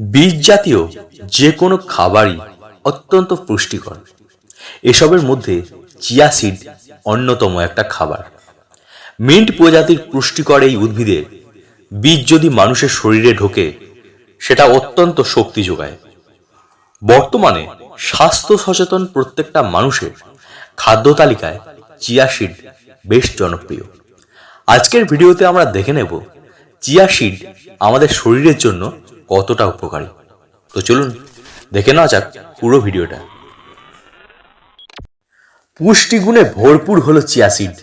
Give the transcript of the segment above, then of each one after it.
বীজ জাতীয় যে কোনো খাবারই অত্যন্ত পুষ্টিকর। এসবের মধ্যে চিয়া সিড অন্যতম একটা খাবার। মিন্ট প্রজাতির পুষ্টিকর এই উদ্ভিদের বীজ যদি মানুষের শরীরে ঢোকে, সেটা অত্যন্ত শক্তি যোগায়। বর্তমানে স্বাস্থ্য সচেতন প্রত্যেকটা মানুষের খাদ্য তালিকায় চিয়া সিড বেশ জনপ্রিয়। আজকের ভিডিওতে আমরা দেখে নেব, চিয়া সিড আমাদের শরীরের জন্য কতটা উপকারী। তো চলুন, দেখে নেওয়া যাক পুরো ভিডিওটা। পুষ্টিগুণে ভরপুর হলো চিয়াসিড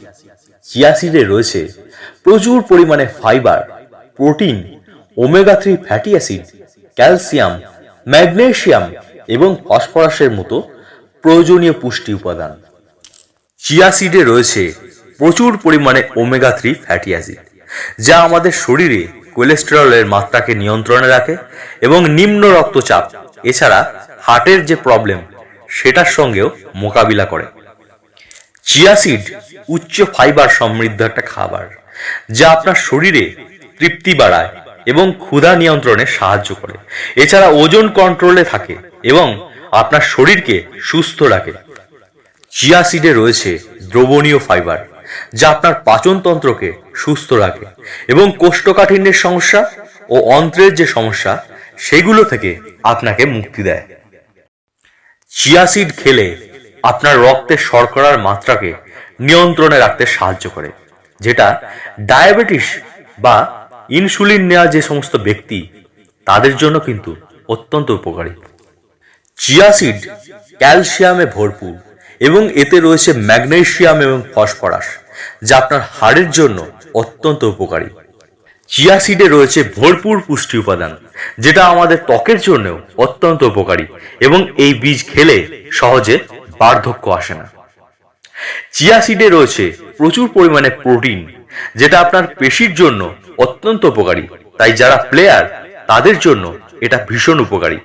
চিয়াসিডে রয়েছে প্রচুর পরিমাণে fibre, protein, omega three fatty acid, calcium magnesium এবং ফসফরাসের মতো প্রয়োজনীয় পুষ্টি উপাদান। চিয়াসিডে রয়েছে প্রচুর পরিমাণে ওমেগা থ্রি ফ্যাটি অ্যাসিড, যা আমাদের শরীরে কোলেস্টেরলের মাত্রাকে নিয়ন্ত্রণে রাখে এবং নিম্ন রক্তচাপ, এছাড়া হার্টের যে প্রবলেম, সেটার সঙ্গেও মোকাবিলা করে। চিয়াসিড উচ্চ ফাইবার সমৃদ্ধ একটা খাবার, যা আপনার শরীরে তৃপ্তি বাড়ায় এবং ক্ষুধা নিয়ন্ত্রণে সাহায্য করে। এছাড়া ওজন কন্ট্রোলে থাকে এবং আপনার শরীরকে সুস্থ রাখে। চিয়া সিডে রয়েছে দ্রবণীয় ফাইবার। যা আপনার পাচনতন্ত্রকে সুস্থ রাখে এবং কোষ্ঠকাঠিন্যের সমস্যা ও অন্ত্রের যে সমস্যা, সেগুলো থেকে আপনাকে মুক্তি দেয়। চিয়া সিড খেলে আপনার রক্তের শর্করার মাত্রাকে নিয়ন্ত্রণে রাখতে সাহায্য করে, যেটা ডায়াবেটিস বা ইনসুলিন নেওয়া যে সমস্ত ব্যক্তি, তাদের জন্য কিন্তু অত্যন্ত উপকারী। চিয়া সিড ক্যালসিয়ামে ভরপুর এবং এতে রয়েছে ম্যাগনেসিয়াম এবং ফসফরাস, যা আপনার হাড়ের জন্য অত্যন্ত উপকারী। চিয়া সিডে রয়েছে ভরপুর পুষ্টি উপাদান, যেটা আমাদের ত্বকের জন্যও অত্যন্ত উপকারী এবং এই বীজ খেলে সহজে বার্ধক্য আসে না। চিয়া সিডে রয়েছে প্রচুর পরিমাণে প্রোটিন, যেটা আপনার পেশির জন্য অত্যন্ত উপকারী। তাই যারা প্লেয়ার, তাদের জন্য এটা ভীষণ উপকারী।